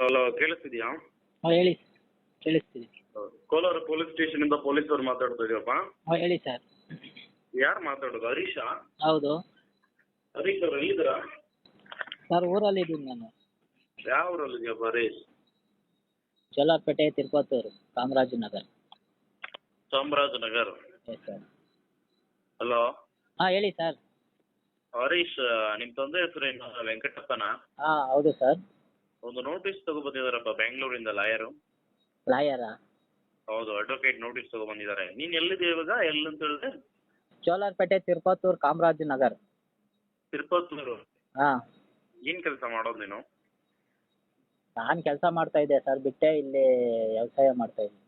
Hello ಕೇಳಿಸ್ತಿದ್ಯಾ? ಹಾಂ ಹೇಳಿ ಕೇಳಿಸ್ತಿದೆ. ಕೋಲಾರ ಪೊಲೀಸ್ ಸ್ಟೇಷನ್ ಇಂದ ಪೊಲೀಸ್ ಮಾತಾಡ್ತಾ ಇದೀರಪ್ಪ ಹಾಂ ಹೇಳಿ ಸರ್. ಯಾರು ಮಾತಾಡೋದು ಹರೀಶ? ಹೌದು. ಹರೀಶ್ ಅವ್ರು ಎಲ್ಲಿದ್ದೀರಾ? ಸರ್ ಊರಲ್ಲಿ ಇದ್ದೀನಿ ನಾನು. ಯಾವ ಊರಲ್ಲಿ ಇದೆಯಪ್ಪ Harish? Jolarpet Tirupattur Kamarajanagar Chamarajanagar. Yes sir hello? ಹಾಂ ಹೇಳಿ ಸರ್. ಹರೀಶ್ ನಿಮ್ ತಂದೆ ಹೆಸರು ಏನು? ವೆಂಕಟಪ್ಪನ? ಹಾಂ ಹೌದು ಸರ್. ಒಂದು ನೋಟಿಸ್ ತಗೊಬಂದಿದಾರಪ್ಪ ಬೆಂಗಳೂರಿಂದ ಲಾಯರು ಲಾಯರಾ ಹೌದು ಅಡ್ವೊಕೇಟ್ ನೋಟಿಸ್ ತಗೊಬಂದಿದ್ದಾರೆ ನೀನ್ ಎಲ್ಲಿದೆ ಇವಾಗ? ಎಲ್ಲಂತ ಅಂತ ಹೇಳಿದ್ರೆ? ಚೋಲಾರ್ಪೇಟೆ ತಿರುಪತ್ತೂರ್ ಕಾಮರಾಜನಗರ್. ತಿರುಪತ್ತೂರು ಹಾ. ಏನ್ ಕೆಲಸ ಮಾಡೋದು ನೀನು? ನಾನ್ ಕೆಲಸ ಮಾಡ್ತಾ ಇದ್ದೆ ಸರ್ ಬಿಟ್ಟೆ ಇಲ್ಲಿ ವ್ಯವಸಾಯ ಮಾಡ್ತಾ ಇದ್ದೀನಿ.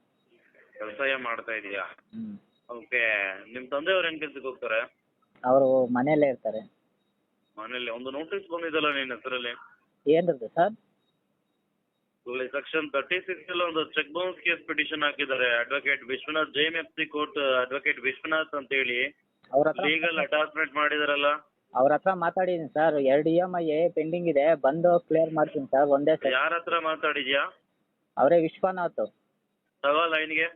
ವ್ಯವಸಾಯ ಮಾಡ್ತಾ ಇದೀಯಾ ಹ್ಮ್. ಓಕೆ ನಿಮ್ಮ ತಂದೆಯವ್ರು ಏನ್ ಕೆಲ್ಸಕ್ಕೆ ಹೋಗ್ತಾರೆ? ಅವರು ಮನೆಯಲ್ಲೇ ಇರ್ತಾರೆ. ಮನೇಲಿ ಒಂದು ನೋಟಿಸ್ ಬಂದಿದ್ದಲ್ಲ ನಿನ್ನ ಹೆಸರಲ್ಲಿ? ಏನದು ಸರ್? ಸೆಕ್ಷನ್ ತರ್ಟಿ ಸಿಕ್ಸ್ ಅಲ್ಲಿ ಒಂದು ಚೆಕ್ ಬೌನ್ಸ್ ಕೇಸ್ ಪಿಟಿಷನ್ ಹಾಕಿದ್ದಾರೆ. Advocate Vishwanath J F C court advocate Vishwanath ಅಂತ ಹೇಳಿ ಅವ್ರ ಹತ್ರ ಲೀಗಲ್ ಅಟ್ಯಾಚ್ಮೆಂಟ್ ಮಾಡಿದಾರಲ್ಲ. ಅವ್ರ ಹತ್ರ ಮಾತಾಡಿದೀನಿ ಸರ್ ಎರಡು ಇ ಎಂ ಐ ಪೆಂಡಿಂಗ್ ಇದೆ. ಬಂದು ಕ್ಲಿಯರ್ ಮಾಡ್ತೀನಿ ಸರ್ ಒಂದೇ ಸರ್ ಯಾರ ಹತ್ರ ಮಾತಾಡಿದ್ಯಾ? ಅವರೇ ವಿಶ್ವನಾಥ್. ತಗೋ ಲೈನ್ಗೆ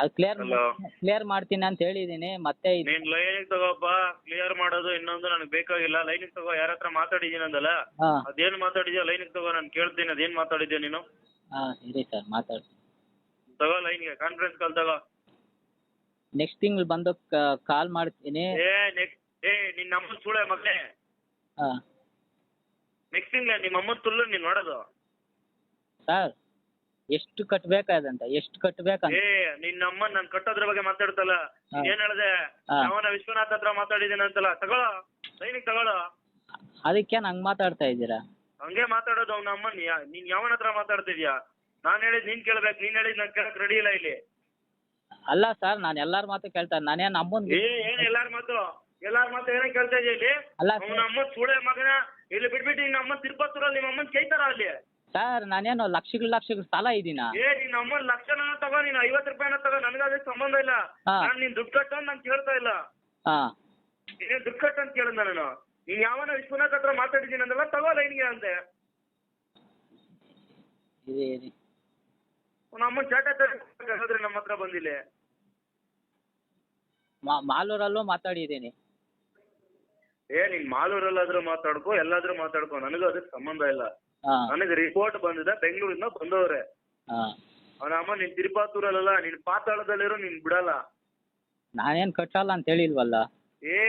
ಅದು ಕ್ಲಿಯರ್ ಕ್ಲಿಯರ್ ಮಾಡ್ತೀನಿ ಅಂತ ಹೇಳಿದೀನಿ ಮತ್ತೆ ಇದು ನೀನ್ ಲೈನಿಗೆ ತಗೋಪ್ಪ. ಕ್ಲಿಯರ್ ಮಾಡೋದು ಇನ್ನೊಂದು ನನಗೆ ಬೇಕಾಗಿಲ್ಲ. ಲೈನಿಗೆ ತಗೋ ಯಾರ ಹತ್ರ ಮಾತಾಡಿದ್ದೀನಿ ಅಂದಲ್ಲ? ಹಾಂ. ಅದೇನ್ ಮಾತಾಡಿದ್ಯಾ? ಲೈನಿಗೆ ತಗೋ ನಾನು ಕೇಳ್ತೀನಿ. ಅದೇನ್ ಮಾತಾಡಿದ್ಯಾ ನೀನು? ಹಾಂ ಇರಿ ಸರ್ ಮಾತಾಡ್ತೀನಿ. ತಗೋ ಲೈನ್ಗೆ ಕಾನ್ಫರೆನ್ಸ್ ಕಾಲ್ ತಗೋ. ನೆಕ್ಸ್ಟ್ ತಿಂಗಳು ಬಂದು ಕಾಲ್ ಮಾಡ್ತೀನಿ. ಏ ನೆಕ್ಸ್ಟ್ ಏ ನಿನ್ನ ಅಮ್ಮನ ಸುಳೆ ಮಗನೇ. ಹಾಂ. ನೆಕ್ಸ್ಟ್ ತಿಂಗ್ಳ ನಿಮ್ಮ ಅಮ್ಮನ ತುಲ್ಲು ನೀನ್ ನೋಡೋದು. ಸರ್ ಎಷ್ಟು ಕಟ್ಬೇಕಾದಂತ ಎಷ್ಟು ಕಟ್ಬೇಕಂತ. ಏ ನಿನ್ನ ಅಮ್ಮ ನಾನು ಕಟ್ಟೋದ್ರ ಬಗ್ಗೆ ಮಾತಾಡ್ತಲ್ಲ. ಹಾ. ಏನ್ ಹೇಳ್ದೆ? ಹಾ. ಅವನ ವಿಶ್ವನಾಥ್ ಹತ್ರ ಮಾತಾಡಿದ್ದೀನಿ ಅಂತಲ್ಲ ತಗೊಳ್ಳೋ ಸೈನಿಕ್ ತಗೊಳ್ಳೋ. ಅದಕ್ಕೆ ನಂಗ್ ಮಾತಾಡ್ತಾ ಇದ್ದೀರಾ? ಹಂಗೆ ಮಾತಾಡೋದು ಅವನ ಅಮ್ಮನ್. ಯಾ- ನೀನ್ ಯಾವನ ಹತ್ರ ಮಾತಾಡ್ತಿದ್ಯಾ? ನಾನ್ ಹೇಳಿದ್ ನೀನ್ ಕೇಳ್ಬೇಕು ನೀನ್ ಹೇಳಿದ್ ನಾನ್ ಕೇಳಕ್ ರೆಡಿ ಇಲ್ಲ ಇಲ್ಲಿ. ಅಲ್ಲ ಸರ್ ನಾನು ಎಲ್ಲರ ಮಾತು ಕೇಳ್ತಾ ನಾನೇನು ಅಮ್ಮನ್ ಏ ಏನ್ ಎಲ್ಲಾರ ಮಾತು? ಎಲ್ಲಾರ ಮಾತು ಏನೇ ಕೇಳ್ತಾ ಇದೆಯಾ ಇಲ್ಲಿ? ಅಲ್ಲ ಅವನ ಅಮ್ಮ ಸುಳೆ ಮಗನ ಇಲ್ಲಿ ಬಿಟ್ಬಿಟ್ಟು ನಿನ್ನ ಅಮ್ಮ ತಿರುಪತ್ತೂರಲ್ಲಿ ನಿಮ್ಮ ಅಮ್ಮನ್ ಕೇಳ್ತಾರ ಅಲ್ಲಿ? ಸರ್ ನಾನೇನು ಲಕ್ಷಗಳ ಲಕ್ಷಗಳ ಸಾಲ ಇದ್ದೀನಾ? ಏ ಅಮ್ಮನ್ ಲಕ್ಷನ ತಗೋ ನೀನು ಐವತ್ ರೂಪಾಯಿನ ತಗೋ ನನಗೆ ಅದಕ್ಕೆ ಸಂಬಂಧ ಇಲ್ಲ. ಹಾ. ನಾನ್ ನೀನ್ ದುಡ್ಡು ಕಟ್ಟು ಅಂತ ನಾನು ಕೇಳ್ತಾ ಇಲ್ಲ. ಹಾಂ. ನೀನು ದುಡ್ಡು ಕಟ್ಟು ಅಂತ ಕೇಳಿದ ನಾನು. ನೀನ್ ಯಾವನ ವಿಶ್ವನಾಥ್ ಹತ್ರ ಮಾತಾಡಿದೀನಿ ಅಂದಲ್ಲ ತಗೋ ಲೈನ್ಗೆ ಅಂತೆ ಇದೆ ಅವ್ನ ಅಮ್ಮನ್ ಚಾಟ ಹೇಳಿದ್ರೆ ನಮ್ಮ ಹತ್ರ ಬಂದಿಲ್ಲ. ಮಾ ಮಾಲೂರಲ್ಲೂ ಮಾತಾಡಿದ್ದೀನಿ. ಏ ನೀನ್ ಮಾಲೂರಲ್ಲಾದ್ರೂ ಮಾತಾಡ್ಕೋ ಎಲ್ಲಾದ್ರೂ ಮಾತಾಡ್ಕೋ ನನಗೂ ಅದಕ್ಕೆ ಸಂಬಂಧ ಇಲ್ಲ. ನನಗೆ ರಿಪೋರ್ಟ್ ಬಂದಿದೆ ಬೆಂಗಳೂರಿಂದ ಬಂದವ್ರೆ. ಅವನಮ್ಮ ಅವನ ಅಮ್ಮ ನೀನ್ ತಿರುಪಾತೂರಲ್ಲ ನೀನ್ ಪಾತಾಳದಲ್ಲಿರೋ ನೀನ್ ಬಿಡಲ್ಲ. ನಾನೇನ್ ಕಟ್ಟಲ್ಲ ಅಂತ ಹೇಳಿಲ್ವಲ್ಲ? ಏ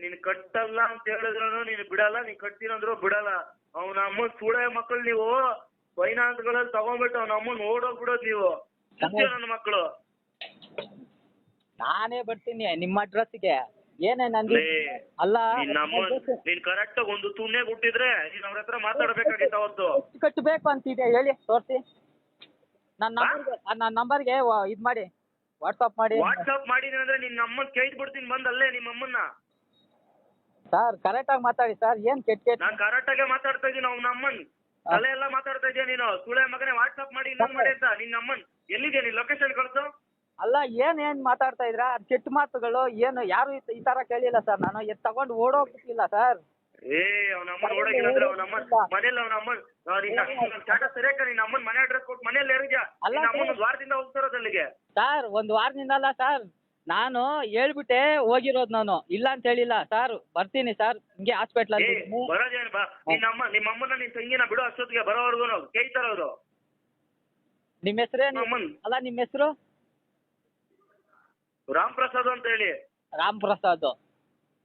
ನೀನ್ ಕಟ್ಟಲ್ಲ ಅಂತ ಹೇಳಿದ್ರು ನೀನ್ ಬಿಡಲ್ಲ ನೀನ್ ಕಟ್ತೀನಂದ್ರು ಬಿಡಲ್ಲ. ಅವನ ಅಮ್ಮ ಸುಳೆ ಮಕ್ಕಳು ನೀವು. ಫೈನಾನ್ಸ್ಗಳಲ್ಲಿ ತಗೊಂಡ್ಬಿಟ್ಟು ಅವನ ಅಮ್ಮನ್ ಓಡೋಗ್ಬಿಡೋದ್ ನೀವು. ನನ್ನ ಮಕ್ಕಳು. ನಾನೇ ಬರ್ತೀನಿ ನಿಮ್ಮ ಅಡ್ರೆಸ್ಗೆ ಏನೇ ನಂದಿ ಅಲ್ಲ ನೀನ್ ಕರೆಕ್ಟ್ ಆಗಿ ಒಂದು ತುಣ್ಣೆ ಹುಟ್ಟಿದ್ರೆ ನೀನ್ ಅವ್ರ ಹತ್ರ ಮಾತಾಡ್ಬೇಕಾಗಿತ್ತು ಅವತ್ತು. ಎಷ್ಟು ಕಟ್ಟಬೇಕು ಅಂತಿದೆ ಹೇಳಿ ತೋರಿಸಿ. ನನ್ನ ನಂಬರ್ಗೆ ನನ್ನ ನಂಬರ್ಗೆ ಇದು ಮಾಡಿ ವಾಟ್ಸಪ್ ಮಾಡಿ. ವಾಟ್ಸಪ್ ಮಾಡಿದೀನಿ ಅಂದ್ರೆ ನಿನ್ನ ಅಮ್ಮನ್ ಕೇಳಿ ಬಿಡ್ತೀನಿ ಬಂದ್ ಅಲ್ಲೇ ನಿಮ್ಮ ಅಮ್ಮನ್ನ ಸರ್ ಕರೆಕ್ಟಾಗಿ ಮಾತಾಡಿ ಸರ್ ಏನ್ ಕೆಟ್ಟ ಕೆಟ್ಟ? ನಾನ್ ಕರೆಕ್ಟ್ ಆಗಿ ಮಾತಾಡ್ತಾ ಇದೀನಿ ಅವ್ನ ಅಮ್ಮನ್. ತಲೆ ಎಲ್ಲ ಮಾತಾಡ್ತಾ ಇದೀಯ ನೀನು? ಸುಳೆ ಮಗನೇ ವಾಟ್ಸಪ್ ಮಾಡಿ ಇನ್ನೊಂದ್ ಮಾಡಿ ಅಂತ. ನಿನ್ನ ಅಮ್ಮನ್ ಎಲ್ಲಿದೆ ನೀನ್? ಲೊಕೇಶನ್ ಕಳ್ಸು. ಅಲ್ಲ ಏನು ಏನು ಮಾತಾಡ್ತಾ ಇದ್ರ? ಅದು ಕೆಟ್ಟ ಮಾತುಗಳು ಏನು ಯಾರು ಈ- ತರ ಥರ ಕೇಳಿಲ್ಲ ಸರ್ ನಾನು. ಎತ್ ತಗೊಂಡ್ ಓಡೋಗ್ಬಿಟ್ಟಿಲ್ಲ ಸರ್. ಏ ಅವನ ಅಮ್ಮನ್ ಓಡಾಗಿಲ್ಲ ಅವನ ಅಮ್ಮನ್ ಮನೇಲಿ ಅವನ ಅಮ್ಮನ್ ಸ್ಟಾಟಸ್ ಸರಿಯಾಕ ನಿನ್ನ ಅಮ್ಮನ್ ಮನೆ ಅಡ್ರೆಸ್ ಕೊಟ್ಟು ಮನೇಲಿ ಇರಿದ್ಯಾ? ಅಲ್ಲ ನಿನ್ನ ಅಮ್ಮನ್ ಸರ್. ಒಂದ್ ವಾರದಿಂದ ಅಲ್ಲ ಅಲ್ಲಿಗೆ. ಸರ್ ಒಂದು ವಾರದಿಂದಲ್ಲ ಸರ್. ನಾನು ಹೇಳ್ಬಿಟ್ಟೆ ಹೋಗಿರೋದು ನಾನು. ಇಲ್ಲ ಅಂತ ಹೇಳಿಲ್ಲ ಸರ್. ಬರ್ತೀನಿ ಸರ್. ಹಿಂಗೆ ಏ ಹಾಸ್ಪಿಟ್ಲಲ್ಲಿ ಬರೋದೇನು ಬಾ? ನಿನ್ನ ಅಮ್ಮ ನಿಮ್ಮ ಅಮ್ಮನ ನಿನ್ ತಂಗಿನ ಬಿಡು ಅಷ್ಟೊತ್ತಿಗೆ ಬರೋವರೆಗೂ ಕೇಳ್ತಾರ ಅವರು ನಿಮ್ಮ ಹೆಸರೇನು? ಅಮ್ಮನ್. ಅಲ್ಲ ನಿಮ್ಮ ಹೆಸರು? ರಾಮ್ ಪ್ರಸಾದ್ ಅಂತ ಹೇಳಿ. ರಾಮ್ ಪ್ರಸಾದ್.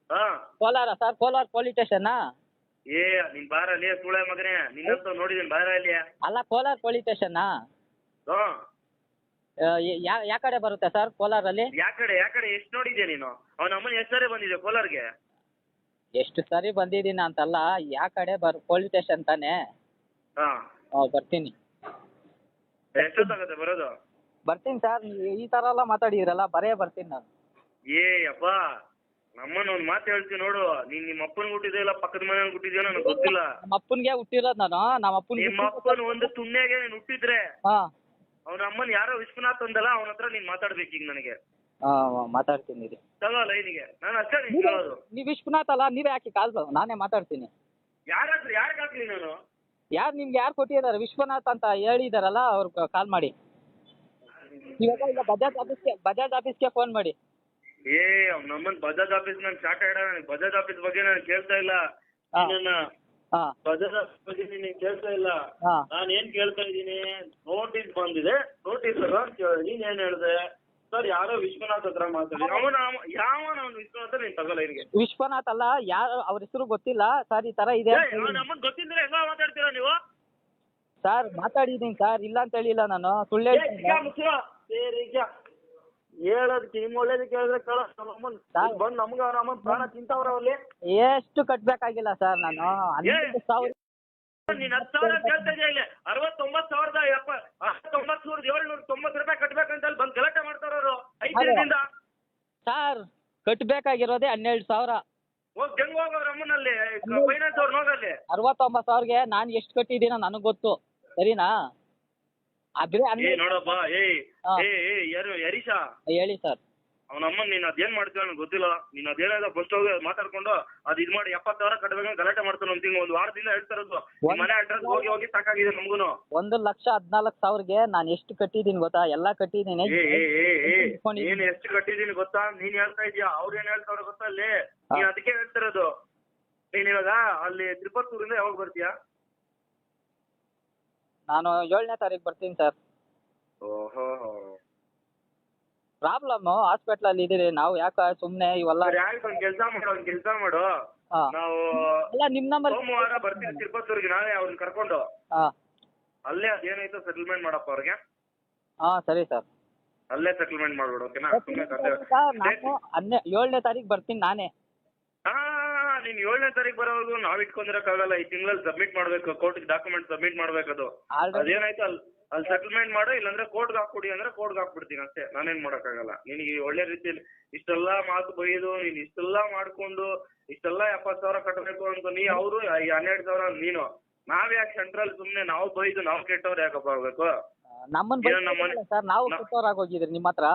ಹಾ. Kolar sir Kolar police station ಏ ನಿನ್ ಬಾರ ಅಲ್ಲಿ ಸುಳೆ ಮಗನೇ. ನಿನ್ನಂತ ನೋಡಿದೀನಿ ಬಾರ ಅಲ್ಲಿ. ಅಲ್ಲ ಕೋಲಾರ ಪೊಲೀಸ್ ಸ್ಟೇಷನ್ ಯಾಕಡೆ ಯಾ ಯಾ ಕಡೆ ಬರುತ್ತೆ ಸರ್ ಕೋಲಾರಲ್ಲಿ? ಯಾ ಕಡೆ ಯಾ ಕಡೆ? ಎಷ್ಟು ನೋಡಿದ್ಯಾ ನೀನು? ಅವನ ಅಮ್ಮನ ಹೆಸರೇ ಬಂದಿದೆ ಕೋಲಾರ್ಗೆ? ಎಷ್ಟು ಸರಿ ಬಂದಿದ್ದೀನಿ ಅಂತಲ್ಲ ಯಾ ಕಡೆ ಬರ್ ಪೊಲೀಸ್ ಸ್ಟೇಷನ್ ತಾನೇ? ಹಾಂ ಬರ್ತೀನಿ. ಎಷ್ಟೊತ್ತಾಗತ್ತೆ ಬರೋದು? ಬರ್ತೀನಿ ಸರ್ ಈ ತರ ಎಲ್ಲ ಮಾತಾಡಿದ್ರಲ್ಲ ಬರೇ ಬರ್ತೀನಿ ನಾನು. ಏ ಅಪ್ಪ ನಮ್ಮನ್ನ ಒಂದ್ ಮಾತು ಹೇಳ್ತೀನಿ ನೋಡು. ನೀನ್ ನಿಮ್ಮ ಅಪ್ಪನ ಹುಟ್ಟಿದ್ಯೋ ಇಲ್ಲ ಪಕ್ಕದ ಮನೆ ಹುಟ್ಟಿದ್ಯೋ ನನಗೆ ಗೊತ್ತಿಲ್ಲ. ನಮ್ಮ ಅಪ್ಪನ್ಗೆ ಹುಟ್ಟಿರೋದ್ ನಾನು. ನಮ್ಮ ಅಪ್ಪನಿಗೆ ನಿಮ್ಮ ಅಪ್ಪನ ಒಂದು ತುಣ್ಣೆಗೆ ನೀನ್ ಹುಟ್ಟಿದ್ರೆ ಹಾ. ಅವನ ಅಮ್ಮನ್ ಯಾರೋ ವಿಶ್ವನಾಥ್ ಅಂದಲ್ಲ ಅವನ ಹತ್ರ ನೀನ್ ಮಾತಾಡ್ಬೇಕು ಈಗ ನನಗೆ. ಮಾತಾಡ್ತೀನಿ ಚಲೋ ತಗೋ ಲೈನಿಗೆ. ನಾನು ಅಷ್ಟೇ ನಿನ್ ಕೇಳೋದು ನೀವು ವಿಶ್ವನಾಥ್ ಅಲ್ಲ ನೀವೇ ಯಾಕೆ ಕಾಲ್ ನಾನೇ ಮಾತಾಡ್ತೀನಿ. ಯಾರಾದ್ರೂ ಯಾರಿಗಾಗ್ಲಿ ನಾನು? ಯಾರು ನಿಮ್ಗೆ ಯಾರು ಕೊಟ್ಟಿದ್ದಾರೆ ವಿಶ್ವನಾಥ್ ಅಂತ ಹೇಳಿದಾರಲ್ಲ ಅವ್ರು ಕಾಲ್ ಮಾಡಿ. ಇವಾಗ ಇಲ್ಲ ಬಜಾಜ್ ಆಫೀಸ್ಗೆ ಬಜಾಜ್ ಆಫೀಸ್ಗೆ ಫೋನ್ ಮಾಡಿ. ಏ ಅವ್ನ್ ನಮ್ಮನ್ ಬಜಾಜ್ ಆಫೀಸ್ ನನ್ ಚಾಟ ಆಡ ನನಗೆ ಬಜಾಜ್ ಆಫೀಸ್ ಬಗ್ಗೆ ನಾನು ಕೇಳ್ತಾ ಇಲ್ಲ. ಹಾ. ನಿನ್ನ ಹಾಂ. ಬಜಾಜ್ ಆಫೀಸ್ ಬಗ್ಗೆ ನೀನ್ ಕೇಳ್ತಾ ಇಲ್ಲ. ಹಾಂ. ನಾನು ಏನ್ ಕೇಳ್ತಾ ಇದ್ದೀನಿ ನೋಟಿಸ್ ಬಂದಿದೆ. ನೋಟಿಸ್ ನೀನ್ ಏನ್ ಹೇಳ್ದೆ? ಸರ್ ಯಾರೋ ವಿಶ್ವನಾಥ್ ಹತ್ರ ಮಾತಾಡಿ. ಅವನ ಯಾವ ಅವ್ನು ವಿಶ್ವನಾಥ ನೀನ್ ತಗೋಲ್ಲ ಇಲ್ಲಿಗೆ ವಿಶ್ವನಾಥ್ ಅಲ್ಲ ಯಾರು ಅವ್ರ ಹೆಸರು ಗೊತ್ತಿಲ್ಲ. ಸರ್ ಈ ತರ ಇದೆ ಹೇಳಿ. ನಮ್ಮನ್ ಗೊತ್ತಿದ್ರೆ ಎಲ್ಲ ಮಾತಾಡ್ತೀರಾ ನೀವು? ಸರ್ ಮಾತಾಡಿದೀನಿ ಸರ್ ಇಲ್ಲ ಅಂತ ಹೇಳಿಲ್ಲ ನಾನು. ಸುಳ್ಳು ಹೇಳ್ತೀನಿ ಮುಚ್ಚು. ಸೇರಿ ಈಗ. ಹೇಳೋದಕ್ಕೆ ನಿಮ್ ಒಳ್ಳೇದಕ್ಕೆ ಕೇಳಿದ್ರೆ ಕೇಳ ನಮ್ಮನ್. ಬಂದ್ ನಮ್ಗ ನಮ್ಮನ್ ಪ್ರಾಣ ತಿಂತಾವ್ರ ಅಲ್ಲಿ ಎಷ್ಟು ಕಟ್ಬೇಕಾಗಿಲ್ಲ ಸರ್ ನಾನು. ಹನ್ನೊಂದು ಸಾವಿರ ನೀನ್ ಹತ್ತು ಸಾವಿರ ಕೇಳ್ತಾ ಇದೆಯಾ ಇಲ್ಲಿ. ಅರವತ್ತೊಂಬತ್ತು ಸಾವಿರದ ಎಪ್ಪ ಅರವತ್ತೊಂಬತ್ತು ಸಾವಿರದ ಏಳ್ನೂರ ತೊಂಬತ್ ರೂಪಾಯಿ ಕಟ್ಬೇಕಂತ ಅಲ್ಲಿ ಬಂದ್ ಗಲಾಟೆ ಮಾಡ್ತಾರವ್ರು ಐದು ಅದೇ. ದಿನದಿಂದ. ಸರ್ ಕಟ್ಬೇಕಾಗಿರೋದೇ ಹನ್ನೆರಡು ಸಾವಿರ. ಹೋಗ್ ಹೆಂಗ್ ಹೋಗೋರು ಅಮ್ಮನಲ್ಲಿ? ಫೈನಾನ್ಸ್ ಅವ್ರು ಹೋಗಲ್ಲಿ ಅರವತ್ತೊಂಬತ್ತು ಸಾವಿರಗೆ ನಾನು ಎಷ್ಟು ಕಟ್ಟಿದ್ದೀನೋ ನನಗೆ ಗೊತ್ತು. ಸರಿನಾ? ಅದ್ರೆ ಏ ಹನ್ನೆರಡು ನೋಡಪ್ಪ ಏಯ್ ಹಾ. ಏ ಏ ಯಾರು ಯರೀಶಾ ಹೇಳಿ ಸರ್. ಅವನ ಅಮ್ಮನ್ ನೀನ್ ಅದೇನ್ ಮಾಡ್ತೀಯ ನನಗೆ ಗೊತ್ತಿಲ್ಲ. ನೀನ್ ಅದೇನಾದ ಫಸ್ಟ್ ಹೋಗಿ ಮಾತಾಡ್ಕೊಂಡು ಅದ್ ಇದ್ ಮಾಡಿ ಎಪ್ಪತ್ತು ಸಾವಿರ ಕಟ್ಬೇಕಂತ ಗಲಾಟೆ ಮಾಡ್ತಾನೆ ಒಂದ್ ತಿಂಗಳು. ಒಂದ್ ವಾರದಿಂದ ಹೇಳ್ತಾ ಇರೋದು. ನಿಮ್ ಮನೆ ಅಡ್ರೆಸ್ ಹೋಗಿ ಹೋಗಿ ಸಾಕಾಗಿದೆ ನಮ್ಗುನು. ಒಂದು ಲಕ್ಷ ಹದಿನಾಲ್ಕು ಸಾವಿರಗೆ ನಾನು ಎಷ್ಟು ಕಟ್ಟಿದೀನಿ ಗೊತ್ತಾ? ಎಲ್ಲಾ ಕಟ್ಟಿದೀನಿ ಏ ಏ ಏ ಏ ಇಟ್ಕೊಂಡಿದ್ದೀನಿ. ನೀನ್ ಎಷ್ಟು ಕಟ್ಟಿದೀನಿ ಗೊತ್ತಾ? ನೀನ್ ಹೇಳ್ತಾ ಇದೀಯ? ಅವ್ರ ಏನ್ ಹೇಳ್ತಾವ್ರ ಗೊತ್ತಾ ಅಲ್ಲಿ? ನೀನ್ ಅದಕ್ಕೆ ಹೇಳ್ತಿರೋದು ನೀನ್ ಇವಾಗ ಅಲ್ಲಿ ತಿರುಪತ್ತೂರಿಂದ ಯಾವಾಗ ಬರ್ತೀಯಾ? ನಾನು ಏಳನೇ ತಾರೀಕು ಬರ್ತೀನಿ ಸರ್. ಓಹೋ. ಪ್ರಾಬ್ಲಮ್ ಹಾಸ್ಪಿಟ್ಲಲ್ಲಿ ಇದ್ದೀರಿ ನಾವು ಯಾಕೆ ಸುಮ್ಮನೆ ಇವೆಲ್ಲ ಸರಿ ಆಯ್ತು ಒಂದ್ ಕೆಲ್ಸ ಮಾಡು ಒಂದ್ ಕೆಲ್ಸ ಮಾಡು. ಹಾಂ. ನಾವು ಅಲ್ಲ ನಿಮ್ಮ ನಂಬರ್ ಸೋಮವಾರ ಬರ್ತೀನಿ ತಿರುಪತ್ತೂರಿಗೆ ನಾಳೆ ಅವ್ರನ್ನ ಕರ್ಕೊಂಡು. ಹಾ. ಅಲ್ಲೇ ಏನಾಯ್ತು ಸೆಟಲ್ಮೆಂಟ್ ಮಾಡಪ್ಪ ಅವ್ರಿಗೆ. ಹಾಂ ಸರಿ ಸರ್. ಅಲ್ಲೇ ಸೆಟಲ್ಮೆಂಟ್ ಮಾಡ್ಬಿಡು ಓಕೆನಾ ಸುಮ್ಮನೆ ಕತೆ ಸರ್ ನಾನು ಹನ್ನೆ ಏಳನೇ ತಾರೀಕು ಬರ್ತೀನಿ ನಾನೇ. ಹಾ ನೀನ್ ಏಳನೇ ತಾರೀಕು ಬರೋವರೆಗೂ ನಾವ್ ಇಟ್ಕೊಂಡಿರಕ್ಕಾಗಲ್ಲ ಈ ತಿಂಗಳಲ್ಲಿ ಸಬ್ಮಿಟ್ ಮಾಡ್ಬೇಕು ಕೋರ್ಟ್ಗೆ ಡಾಕ್ಯುಮೆಂಟ್ ಸಬ್ಮಿಟ್ ಮಾಡ್ಬೇಕದು ಅದು. ಅದೇನಾಯ್ತು ಅಲ್ಲಿ ಅಲ್ಲಿ ಸೆಟಲ್ಮೆಂಟ್ ಮಾಡು ಇಲ್ಲಾಂದ್ರೆ ಕೋರ್ಟ್ಗೆ ಹಾಕ್ಬಿಡಿ ಅಂದ್ರೆ ಕೋರ್ಟ್ಗೆ ಹಾಕ್ಬಿಡ್ತೀನಿ ಅಷ್ಟೇ. ನಾನೇನ್ ಮಾಡಕ್ಕಾಗಲ್ಲ. ನಿನಗೆ ಒಳ್ಳೆ ರೀತಿಯಲ್ಲಿ ಇಷ್ಟೆಲ್ಲ ಮಾತು ಬೈದು ನೀನ್ ಇಷ್ಟೆಲ್ಲಾ ಮಾಡ್ಕೊಂಡು ಇಷ್ಟೆಲ್ಲ ಎಪ್ಪತ್ತು ಸಾವಿರ ಕಟ್ಟಬೇಕು ಅಂತ ನೀ ಅವರು ಹನ್ನೆರಡು ಸಾವಿರ ನೀನು. ನಾವ್ ಯಾಕೆ ಸೆಂಟ್ರಲ್ ಸುಮ್ನೆ ನಾವು ಬೈದು ನಾವು ಕೆಟ್ಟವ್ರು ಯಾಕಪ್ಪ ಆಗ್ಬೇಕು? ನಮ್ಮನ್ನ ಸರ್ ನಾವು ನಾ- ಕೆಟ್ಟವ್ರಾಗಿ ಹೋಗಿದ್ರಿ ನಿಮ್ಮ ಹತ್ರ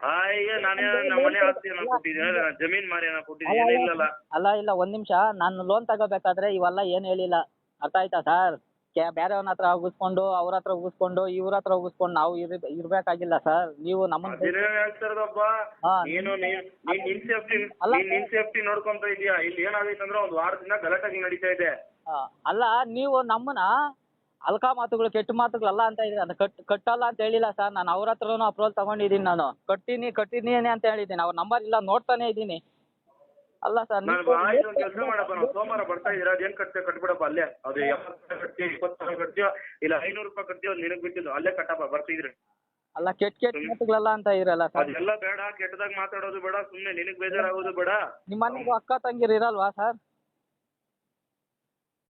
ಅಯ್ಯ ನಾನೇ ನಮ್ಮ ಮನೆ ಆಸ್ತಿ ಏನೋ ಕೊಟ್ಟಿದ್ದೀನಿ ಜಮೀನ್ ಮಾರಿ ಏನೋ ಕೊಟ್ಟಿದ್ದೀನಿ ಇಲ್ಲಲ್ಲ ಅಲ್ಲ ಇಲ್ಲ ಒಂದ್ ನಿಮಿಷ. ನಾನು ಲೋನ್ ತಗೋಬೇಕಾದ್ರೆ ಇವೆಲ್ಲ ಏನ್ ಹೇಳಿಲ್ಲ. ಅರ್ಥ ಆಯ್ತಾ ಸರ್? ಕ್ಯಾ ಬೇರೆಯವನ ಹತ್ರ ಉಗಿಸ್ಕೊಂಡು ಅವ್ರ ಹತ್ರ ಉಗಿಸ್ಕೊಂಡು ಇವ್ರ ಹತ್ರ ಉಗಿಸ್ಕೊಂಡು ನಾವು ಇರ್ ಇರ್ಬೇಕಾಗಿಲ್ಲ ಸರ್. ನೀವು ನಮ್ಮ ಅದೇನೇ ಹೇಳ್ತಿರೋದಪ್ಪ ಹಾ, ನೀನು ನೀನ್ ನೀನ್ ನಿನ್ ಸೇಫ್ಟಿ ಅಲ್ಲ. ನೀನ್ ಸೇಫ್ಟಿ ನೋಡ್ಕೊಂತ ಇದೀಯಾ ಇಲ್ಲಿ ಒಂದ್ ವಾರದಿಂದ ಗಲಾಟೆ ನಡೀತಾ ಇದೆ. ಅಲ್ಲ ನೀವು ನಮ್ಮನ್ನ ಅಲ್ಕಾ ಮಾತುಗಳು ಕೆಟ್ಟ ಮಾತುಗಳಲ್ಲ ಅಂತ ಇದ್ರೆ ಅದು ಕಟ್ ಕಟ್ಟಲ್ಲ ಅಂತ ಹೇಳಿಲ್ಲ ಸರ್. ನಾನು ಅವ್ರ ಹತ್ರನೂ ಅಪ್ರೂವಲ್ ತಗೊಂಡಿದ್ದೀನಿ ನಾನು. ಕಟ್ಟಿನಿ ಕಟ್ಟಿದ್ದೀನಿ ಅಂತ ಹೇಳಿದ್ದೀನಿ. ಅವ್ರ ನಂಬರ್ ಇಲ್ಲ ನೋಡ್ತಾನೆ ಇದ್ದೀನಿ. ಅಲ್ಲ ಸರ್ ನಾನು ಆಯ್ತು ಒಂದ್ ಕೆಲಸ ಮಾಡಪ್ಪ. ನಾವು ಸೋಮವಾರ ಬರ್ತಾ ಇದೀರ ಅದೇನ್ ಕಟ್ತೀಯ ಕಟ್ಬಿಡಪ್ಪ ಅಲ್ಲೇ. ಅದು ಎಪ್ಪತ್ತು ರೂಪಾಯಿ ಕಟ್ತೀಯ ಇಪ್ಪತ್ತು ಸಾವಿರ ಕಟ್ತೀಯೋ ಇಲ್ಲ ಐನೂರು ರೂಪಾಯಿ ಕಟ್ತೀಯೋ ನಿನಗ್ ಬಿಟ್ಟಿದ್ದು. ಅಲ್ಲೇ ಕಟ್ಟಪ್ಪ ಬರ್ತಿದ್ರಿ. ಅಲ್ಲ ಕೆಟ್ಟ ಕೆಟ್ಟ ಮಾತುಗಳಲ್ಲ ಅಂತ ಇರಲ್ಲ ಸರ್. ಅದೆಲ್ಲ ಬೇಡ. ಕೆಟ್ಟದಾಗ ಮಾತಾಡೋದು ಬೇಡ. ಸುಮ್ನೆ ನಿನಗ್ ಬೇಜಾರಾಗೋದು ಬೇಡ. ನಿಮ್ಮ ಮನೆಗೂ ಅಕ್ಕ ತಂಗಿರು ಇರಲ್ವಾ ಸರ್?